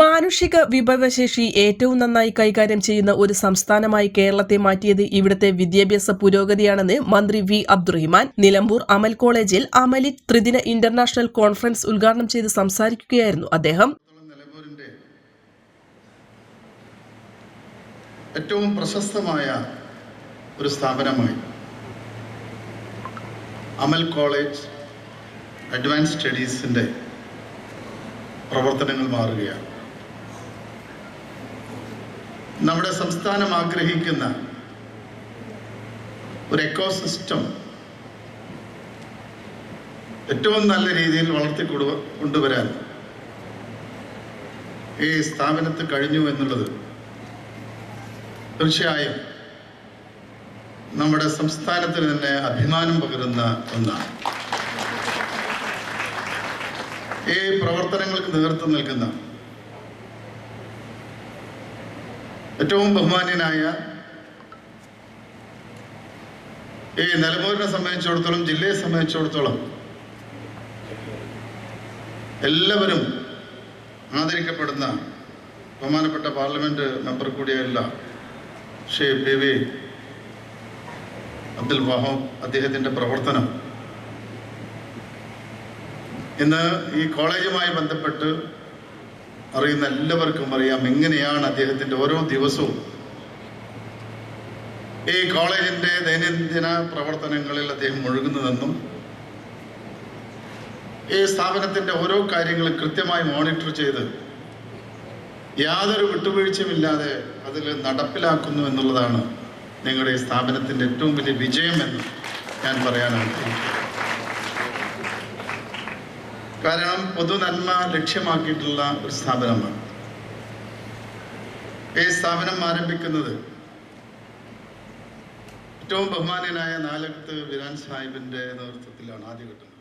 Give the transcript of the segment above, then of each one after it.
മാനുഷിക വിഭവശേഷി ഏറ്റവും നന്നായി കൈകാര്യം ചെയ്യുന്ന ഒരു സംസ്ഥാനമായി കേരളത്തെ മാറ്റിയത് ഇവിടുത്തെ വിദ്യാഭ്യാസ പുരോഗതിയാണെന്ന് മന്ത്രി വി അബ്ദുറഹിമാൻ. നിലമ്പൂർ അമൽ കോളേജിൽ അമലിറ്റ് ത്രിദിന ഇന്റർനാഷണൽ കോൺഫറൻസ് ഉദ്ഘാടനം ചെയ്ത് സംസാരിക്കുകയായിരുന്നു അദ്ദേഹം. ഏറ്റവും പ്രശസ്തമായ ഒരു സ്ഥാപനമായി അമൽ കോളേജ് അഡ്വാൻസ് സ്റ്റഡീസിന്റെ പ്രവർത്തനങ്ങൾ മാറുകയാണ്. നമ്മുടെ സംസ്ഥാനം ആഗ്രഹിക്കുന്ന ഒരു എക്കോസിസ്റ്റം ഏറ്റവും നല്ല രീതിയിൽ വളർത്തി കൊണ്ടുവരാൻ ഈ സ്ഥാപനത്ത് കഴിഞ്ഞു എന്നുള്ളത് തീർച്ചയായും നമ്മുടെ സംസ്ഥാനത്തിന് തന്നെ അഭിമാനം പകരുന്ന ഒന്നാണ്. ഈ പ്രവർത്തനങ്ങൾക്ക് നേതൃത്വം നൽകുന്ന ഏറ്റവും ബഹുമാന്യനായ ഈ നിലമ്പൂരിനെ സംബന്ധിച്ചിടത്തോളം ജില്ലയെ സംബന്ധിച്ചിടത്തോളം എല്ലാവരും ആദരിക്കപ്പെടുന്ന ബഹുമാനപ്പെട്ട പാർലമെന്റ് മെമ്പർ കൂടിയല്ല ഷേ പി വി അബ്ദുൽ വഹാബ് അദ്ദേഹത്തിന്റെ പ്രവർത്തനം. ഇന്ന് ഈ കോളേജുമായി ബന്ധപ്പെട്ട് അറിയുന്ന എല്ലാവർക്കും അറിയാം എങ്ങനെയാണ് അദ്ദേഹത്തിന്റെ ഓരോ ദിവസവും ഈ കോളേജിന്റെ ദൈനംദിന പ്രവർത്തനങ്ങളിൽ അദ്ദേഹം മുഴുകുന്നതെന്നും ഈ സ്ഥാപനത്തിന്റെ ഓരോ കാര്യങ്ങളും കൃത്യമായി മോണിറ്റർ ചെയ്ത് യാതൊരു വിട്ടുവീഴ്ചയുമില്ലാതെ അതിൽ നടപ്പിലാക്കുന്നു എന്നുള്ളതാണ് നിങ്ങളുടെ ഈ സ്ഥാപനത്തിന്റെ ഏറ്റവും വലിയ വിജയമെന്ന് ഞാൻ പറയാൻ ആഗ്രഹിക്കുന്നു പൊതു നന്മ ലക്ഷ്യമാക്കിയിട്ടുള്ള ഒരു സ്ഥാപനമാണ്. ഈ സ്ഥാപനം ആരംഭിക്കുന്നത് ഏറ്റവും ബഹുമാന്യനായ നാലകത്ത് വിരാൻ സാഹിബിന്റെ നേതൃത്വത്തിലാണ് ആദ്യഘട്ടം.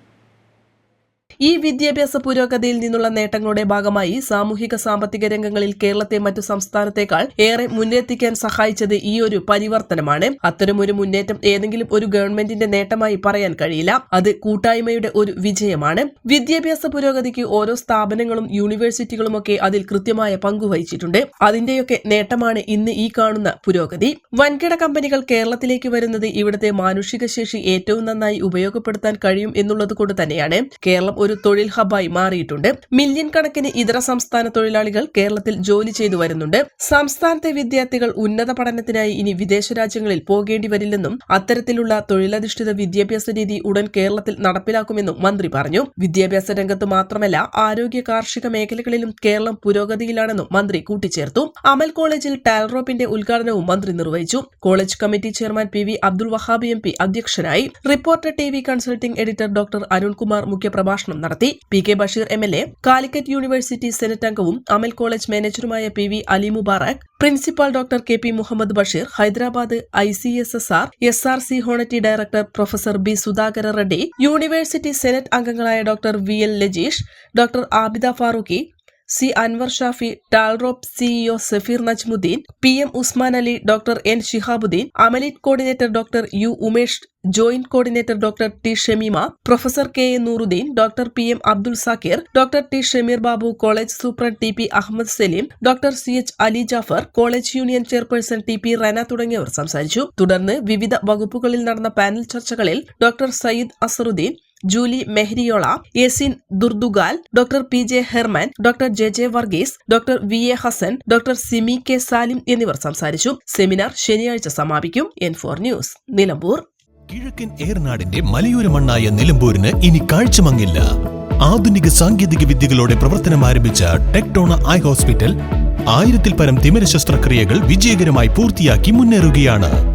ഈ വിദ്യാഭ്യാസ പുരോഗതിയിൽ നിന്നുള്ള നേട്ടങ്ങളുടെ ഭാഗമായി സാമൂഹിക സാമ്പത്തിക രംഗങ്ങളിൽ കേരളത്തെ മറ്റു സംസ്ഥാനത്തേക്കാൾ ഏറെ മുന്നേറ്റിക്കാൻ സഹായിച്ചത് ഈ ഒരു പരിവർത്തനമാണ്. അത്തരമൊരു മുന്നേറ്റം ഏതെങ്കിലും ഒരു ഗവൺമെന്റിന്റെ നേട്ടമായി പറയാൻ കഴിയില്ല. അത് കൂട്ടായ്മയുടെ ഒരു വിജയമാണ്. വിദ്യാഭ്യാസ പുരോഗതിക്ക് ഓരോ സ്ഥാപനങ്ങളും യൂണിവേഴ്സിറ്റികളുമൊക്കെ അതിൽ കൃത്യമായ പങ്കുവഹിച്ചിട്ടുണ്ട്. അതിന്റെയൊക്കെ നേട്ടമാണ് ഇന്ന് ഈ കാണുന്ന പുരോഗതി. വൻകിട കമ്പനികൾ കേരളത്തിലേക്ക് വരുന്നത് ഇവിടുത്തെ മാനുഷിക ശേഷി ഏറ്റവും നന്നായി ഉപയോഗപ്പെടുത്താൻ കഴിയും എന്നുള്ളത് കൊണ്ട് തന്നെയാണ്. കേരളം ഒരു തൊഴിൽ ഹബായി മാറിയിട്ടുണ്ട്. മില്യൺ കണക്കിന് ഇതര സംസ്ഥാന തൊഴിലാളികൾ കേരളത്തിൽ ജോലി ചെയ്തു വരുന്നുണ്ട്. സംസ്ഥാനത്തെ വിദ്യാർത്ഥികൾ ഉന്നത പഠനത്തിനായി ഇനി വിദേശ രാജ്യങ്ങളിൽ പോകേണ്ടി വരില്ലെന്നും അത്തരത്തിലുള്ള തൊഴിലധിഷ്ഠിത വിദ്യാഭ്യാസ രീതി ഉടൻ കേരളത്തിൽ നടപ്പിലാക്കുമെന്നും മന്ത്രി പറഞ്ഞു. വിദ്യാഭ്യാസ രംഗത്ത് മാത്രമല്ല ആരോഗ്യ കാർഷിക മേഖലകളിലും കേരളം പുരോഗതിയിലാണെന്നും മന്ത്രി കൂട്ടിച്ചേർത്തു. അമൽ കോളേജിൽ ടാൽറോപ്പിന്റെ ഉദ്ഘാടനവും മന്ത്രി നിർവഹിച്ചു. College committee chairman P V Abdul Wahab M P അധ്യക്ഷനായി. Reporter T V consulting editor doctor Arunkumar മുഖ്യപ്രഭാഷണം നടത്തി. P K Basheer M L A Calicut university senate അംഗവും Amal college മാനേജറുമായ P V Ali Mubarak principal doctor K P Muhammad Basheer Hyderabad I C S S R S R C honorary director professor B Sudhakara Reddy university senate അംഗങ്ങളായ doctor V L Lajeesh doctor Abida Farooqui C Anwar Shafi Talrop CEO Safeer Najmuddeen P M Usman Ali doctor N Shihabuddeen Amalit coordinator doctor U Umesh joint coordinator doctor T Shameema professor K A Nooruddeen doctor P M Abdul Zakir doctor T Shameer Babu college superintendent T P Ahammed Saleem doctor C H Ali Jafar college union chairperson T P Rana തുടങ്ങിയവർ സംസാരിച്ചു. തുടർന്ന് വിവിധ വകുപ്പുകളിൽ നടന്ന panel ചർച്ചകളിൽ doctor Sayyid Azharuddin Julie മെഹ്രിയോള Yasin ദുർദുഗാൽ doctor P J Herman doctor J J Varghese doctor V A Hasan doctor Simi K Salim എന്നിവർ സംസാരിച്ചു. സെമിനാർ ശനിയാഴ്ച സമാപിക്കും. N four news Nilambur. കിഴക്കൻ ഏറനാടിന്റെ മലയോര മണ്ണായ നിലമ്പൂരിന് ഇനി കാഴ്ചമങ്ങില്ല. ആധുനിക സാങ്കേതിക വിദ്യകളോടെ പ്രവർത്തനം ആരംഭിച്ച ടെക്ടോണ ഐ ഹോസ്പിറ്റൽ ആയിരത്തിൽ പരം തിമിര ശസ്ത്രക്രിയകൾ വിജയകരമായി പൂർത്തിയാക്കി മുന്നേറുകയാണ്.